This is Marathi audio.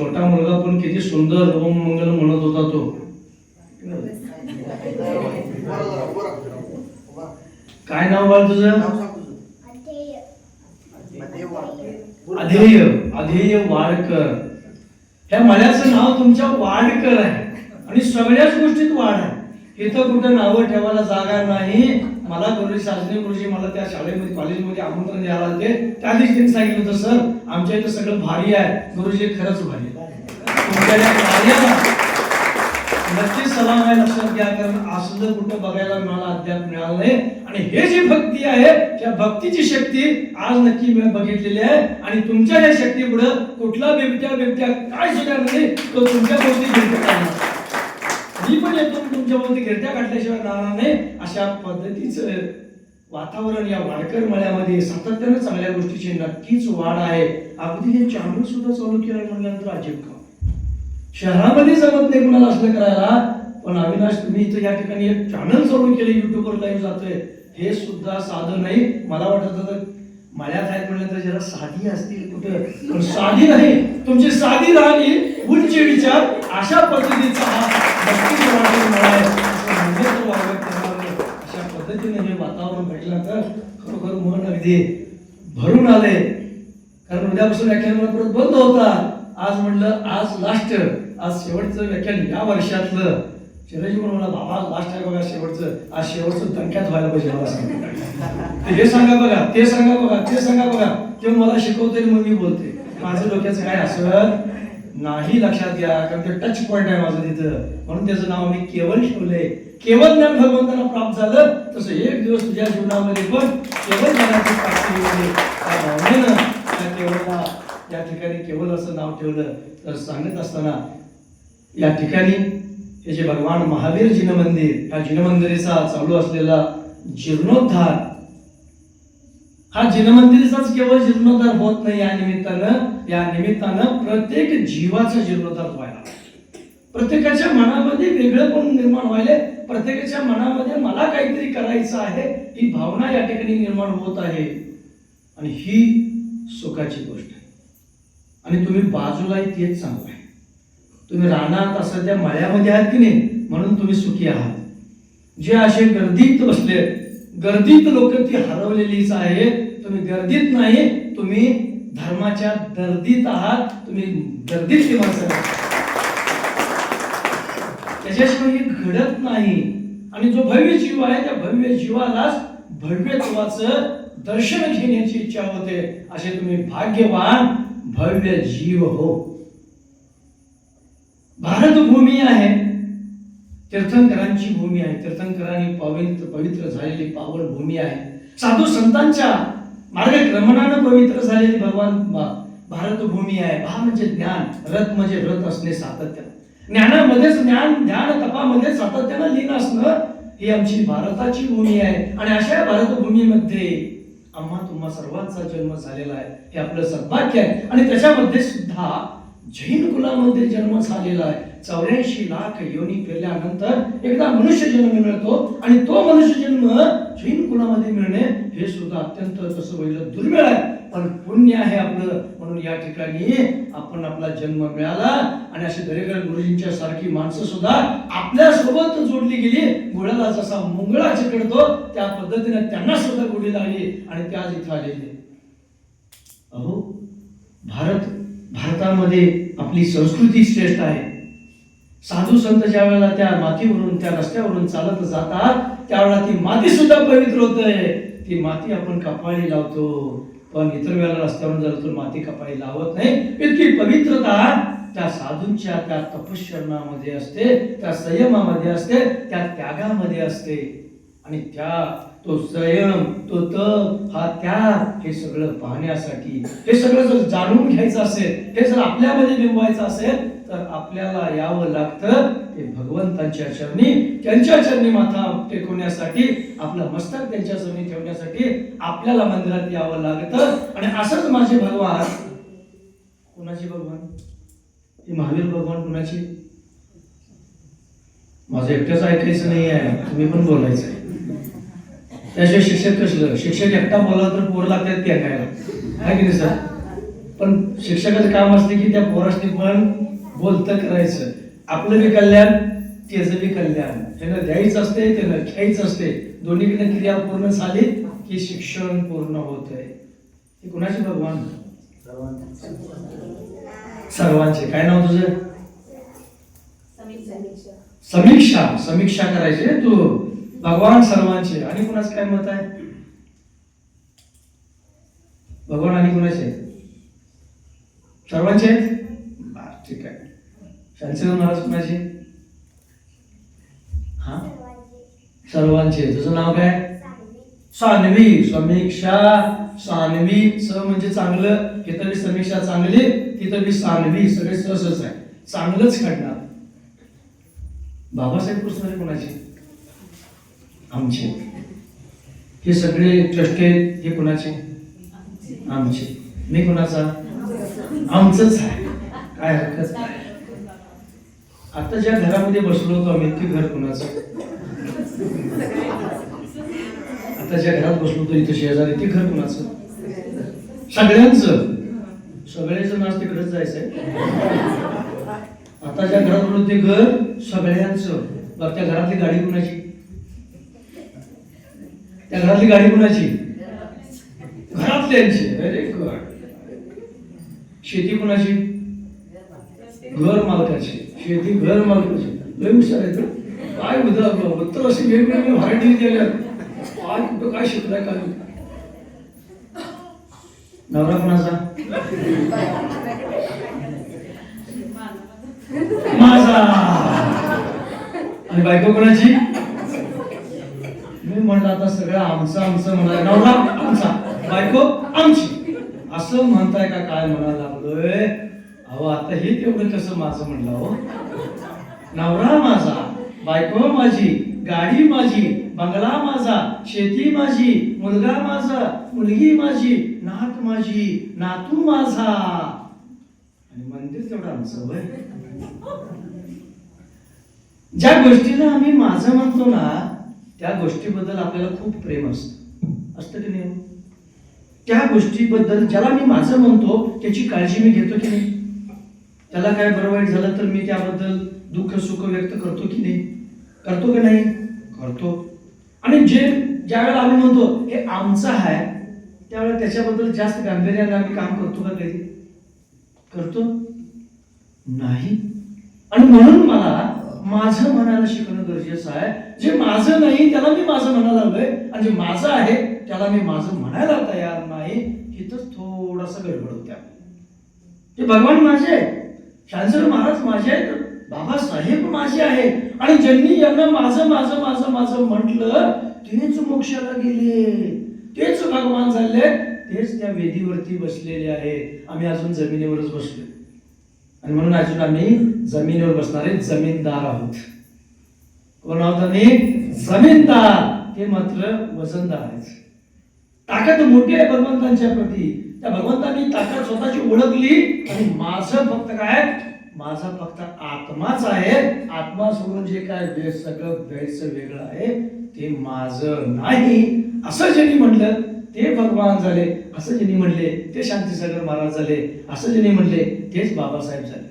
छोटा मुलगा पण किती सुंदर ओम मंगल म्हणत होता तो. काय नाव बाळ तुझं? अधेय अधेय वाडकर. ह्या मळ्याचं नाव तुमच्या वाडकर आहे. आणि सगळ्याच गोष्टीत वाढ आहे. इथं कुठं नावं ठेवायला जागा नाही. मला गुरुजी शासनी गुरुजी मला त्या शाळेमध्ये कॉलेजमध्ये आमंत्रण द्यायला ते त्या दिवशी त्यांनी सांगितलं होतं सर आमच्या इथं सगळं भारी आहे. गुरुजी खरंच भारी आहे. तुमच्या कार्याला नक्कीच सलाम आहे लक्षात घ्या कारण असलं कुठं बघायला मला अद्याप मिळालं नाही. आणि हे जी भक्ती आहे त्या भक्तीची शक्ती आज नक्की मी बघितलेली आहे. आणि तुमच्या या शक्ती पुढे कुठला बिबट्या बिबट्या काय सुद्धा नाही तो तुमच्या भोवती बिबट्या मी पण येतो तुमच्या भोवती गिरट्या काढल्याशिवाय राहणार नाही. अशा पद्धतीचं वातावरण या वाडकर मळ्यामध्ये सातत्यानं चांगल्या गोष्टीची नक्कीच वाढ आहे. अगदी हे चॅनल सुद्धा चालू केलं म्हणल्यानंतर अजिब का शहरामध्ये जमत नाही कुणाला असलं करायला. पण अविनाश तुम्ही इथं या ठिकाणी एक चॅनल चालू केलं युट्यूबवर लाईव्ह जातोय. हे सुद्धा साधं नाही. मला वाटत होतं मळ्यात आहेत म्हणलं तर जरा साधी असतील कुठं. पण साधी नाही. तुमची साधी राहणी उच्च विचार अशा पद्धतीचा हा अशा पद्धतीने हे वातावरण भेटलं तर खरोखर मन अगदी भरून आले कारण उद्यापासून व्याख्यान परत बंद होता आज म्हटलं आज लास्ट आज शेवटचं व्याख्यान या वर्षातलं. चिरंजीव म्हणून मला बाबा लास्ट आहे बघा शेवटचं. आज शेवटचं दणक्यात व्हायला पाहिजे मला सांगा. हे सांगा बघा ते सांगा बघा ते सांगा बघा. ते मला शिकवते मग मी बोलते माझं डोक्याचं काय असं? नाही लक्षात घ्या कारण ते टच पॉईंट आहे माझं तिथं. म्हणून त्याचं नाव मी केवळ ठेवलंय. केवळ ज्ञान भगवंताला प्राप्त झालं तसं एक दिवस तुझ्या जीवनामध्ये पण केवळ ज्ञानाची प्राप्ती होते. त्या भावनेनं त्या केवळला या ठिकाणी केवळ असं नाव ठेवलं. तर सांगत असताना या ठिकाणी हे जे भगवान महावीर जिन मंदिर या जिनमंदिरीचा चालू असलेला जीर्णोद्धार हा जिनमंदिरीचाच केवळ जीर्णोद्धार होत नाही या निमित्तानं या निमित्तानं प्रत्येक जीवाचा जीर्णोद्धार व्हायला प्रत्येकाच्या मनामध्ये वेगळं पण निर्माण व्हायले प्रत्येकाच्या मनामध्ये मला काहीतरी करायचं आहे ही भावना या ठिकाणी निर्माण होत आहे. आणि ही सुखाची गोष्ट आहे. आणि तुम्ही बाजूलाही तेच सांगू आहे तुम्ही रानात असं त्या मळ्यामध्ये आहात की नाही? म्हणून तुम्ही सुखी आहात. जे असे गर्दीत बसले गर्दीत लोक ती हरवलेलीच आहे तुम्ही गर्दीत नाही तुम्ही धर्माच्या दर्दीत आहात तुम्ही गर्दीत निवास त्याच्याशिवाय हे घडत नाही. आणि जो भव्य जीव आहे त्या भव्य जीवालाच भव्यत्वाचं दर्शन घेण्याची इच्छा होते असे तुम्ही भाग्यवान भव्य जीव हो भारत भूमी आहे तीर्थंकरांची भूमी आहे. तीर्थंकरांनी पवित्र पवित्र झालेली पावन भूमी आहे. साधू संतांच्या मार्गक्रमणानं पवित्र झालेली भगवान भारत भूमी आहे. भा म्हणजे ज्ञान रथ म्हणजे रथ असणे सातत्य. ज्ञानामध्येच ज्ञान ध्यान तपामध्ये सातत्यानं लीन असणं ही आमची भारताची भूमी आहे. आणि अशा भारत भूमीमध्ये आम्हा तुम्हा सर्वांचा जन्म झालेला आहे. हे आपलं सद्भाग्य आहे. आणि त्याच्यामध्ये सुद्धा जैन कुलामध्ये जन्म झालेला आहे. चौऱ्याऐंशी लाख योनी फिरल्यानंतर एकदा मनुष्य जन्म मिळतो आणि तो मनुष्य जन्म जैन कुणामध्ये मिळणे हे सुद्धा अत्यंत तसं पहिलं दुर्मिळ आहे. पण पुण्य आहे आपलं. म्हणून या ठिकाणी आपण आपला जन्म मिळाला आणि असे दरेकर गुरुजींच्या सारखी माणसं सुद्धा आपल्यासोबत जोडली गेली. गुळाला जसा मुंगळा चिकडतो त्या पद्धतीने त्यांना सुद्धा गोडी लागली आणि त्या आज इथं आलेले. अहो भारत भारतामध्ये आपली संस्कृती श्रेष्ठ आहे. साधू संत ज्या वेळेला त्या मातीवरून त्या रस्त्यावरून चालत जातात त्यावेळेला ती माती सुद्धा पवित्र होते. ती माती आपण कपाळी लावतो. पण इतर वेळेला रस्त्यावरून जातो तर माती कपाळी लावत नाही इतकी पवित्रता त्या साधूंच्या त्या तपश्चरणामध्ये असते त्या संयमामध्ये असते त्या त्यागामध्ये असते. आणि त्या तो संयम तो तप हा त्याग हे सगळं पाहण्यासाठी हे सगळं जर जाणून घ्यायचं असेल हे जर आपल्यामध्ये बिंबवायचं असेल तर आपल्याला यावं लागतं ते भगवंतांच्या चरणी त्यांच्या चरणी माथा टेकवण्यासाठी आपलं मस्तक त्यांच्या चरणी ठेवण्यासाठी आपल्याला मंदिरात यावं लागतं. आणि असंच माझे भगवान कुणाचे भगवान? हे महावीर भगवान कुणाची? माझं एकटंच ऐकायचं नाही आहे. तुम्ही पण बोलायचं आहे. त्याशिवाय शिक्षक कसलं? शिक्षक एकटा बोला तर पोर लागतात ते ऐकायला आहे की नाही सर? पण शिक्षकाचं काम असते की त्या पोरासनी पण बोलतं करायचं. आपलं बी कल्याण त्याचं बी कल्याण. त्यानं द्यायचं असते त्यानं घ्यायचं असते दोन्हीकडे क्रिया पूर्ण झाली की शिक्षण पूर्ण होत आहे हे कुणाचे? भगवान. सर्वांचे. काय नाव तुझं? समीक्षा. समीक्षा करायची तू. भगवान सर्वांचे. आणि कुणाचं काय मत आहे? भगवान आणि कुणाचे? सर्वांचे? ठीक आहे. शांतीराम महाराज कुणाचे? हा? सर्वांचे. तुझं नाव काय? सान्वी. समीक्षा. सान्वी. स म्हणजे चांगलं. इथं मी समीक्षा चांगली तिथं मी सान्वी. सगळे सहजच आहे. चांगलंच घडणार. बाबासाहेब पुरस्कार कोणाचे? आमचे. हे सगळे ट्रस्टे हे कोणाचे? आमचे. मी कोणाचा? आमचंच आहे. काय हरकत नाही. आता ज्या घरामध्ये बसलो होतो आम्ही ते घर कोणाचं? आता ज्या घरात बसलो होतो इथे शेजारी ते घर कोणाचं? सगळ्यांच. सगळ्याचं नाच तिकडेच जायचंय. आता ज्या घरात बोललो ते घर सगळ्यांचं. बरं त्या घरातली गाडी कुणाची? त्या घरातली गाडी कुणाची? घरातल्यांची. व्हेरी गुड शेती कुणाची? घर मालकाची शेती घर मालकाची. लय हुशार आहे तो. काय उदा उत्तर असे वेगवेगळी व्हरायटी दिल्या काय तो काय शिकलाय काय नवरा कोणाचा? माझा. आणि बायको कोणाची? मी म्हणलं आता सगळं आमचं आमचं म्हणाय नवरा आमचा बायको आमची. असं म्हणताय का? काय म्हणायला लागलोय? अहो आता हे तेवढं कसं माझं म्हणलं हो नवरा माझा बायको माझी गाडी माझी बंगला माझा शेती माझी मुलगा माझा मुलगी माझी नात माझी नातू माझा. आणि मंदिर तेवढं आमचं वय ज्या गोष्टीला आम्ही माझं म्हणतो ना त्या गोष्टीबद्दल आपल्याला खूप प्रेम असतं. असतं की नाही? त्या गोष्टीबद्दल ज्याला मी माझं म्हणतो त्याची काळजी मी घेतो की नाही? त्याला काय बरं वाईट झालं तर मी त्याबद्दल दुःख सुख व्यक्त करतो की नाही? करतो की नाही? करतो. आणि जे ज्यावेळेला आम्ही म्हणतो हे आमचं आहे त्यावेळेला त्याच्याबद्दल जास्त गांभीर्याने आम्ही काम करतो का कधी? करतो. नाही. आणि म्हणून मला माझं म्हणायला शिकणं गरजेचं आहे. जे माझं नाही त्याला मी माझं म्हणायला लागलोय. आणि जे माझं आहे त्याला मी माझं म्हणायला तयार नाही. इथंच थोडासा गडबड होत्या. ते भगवान माझे आहे महाराज माझे आहेत बाबासाहेब माझे आहे आणि ज्यांनी यांना माझं माझं माझं माझं म्हटलं तेच मोक्षाला गेले. तेच भगवान झाले. तेच त्या वेदीवरती बसलेले आहे. आम्ही अजून जमिनीवरच बसलो आणि म्हणून अजून आम्ही जमिनीवर बसणारे जमीनदार आहोत. कोण आहोत आम्ही? जमीनदार. ते मात्र वजनदार आहेत. ताकद मोठी आहे भगवंतांच्या प्रती. त्या भगवंतांनी ताकद स्वतःची ओळखली आणि माझं फक्त काय? माझा फक्त आत्माच आहे. आत्मा सोडून जे काय सगळं द्यायचं वेगळं आहे ते माझं नाही. असं ज्यांनी म्हटलं ते भगवान झाले. असं ज्यांनी म्हणले ते शांतीसागर महाराज झाले. असं ज्यांनी म्हणले तेच बाबासाहेब झाले.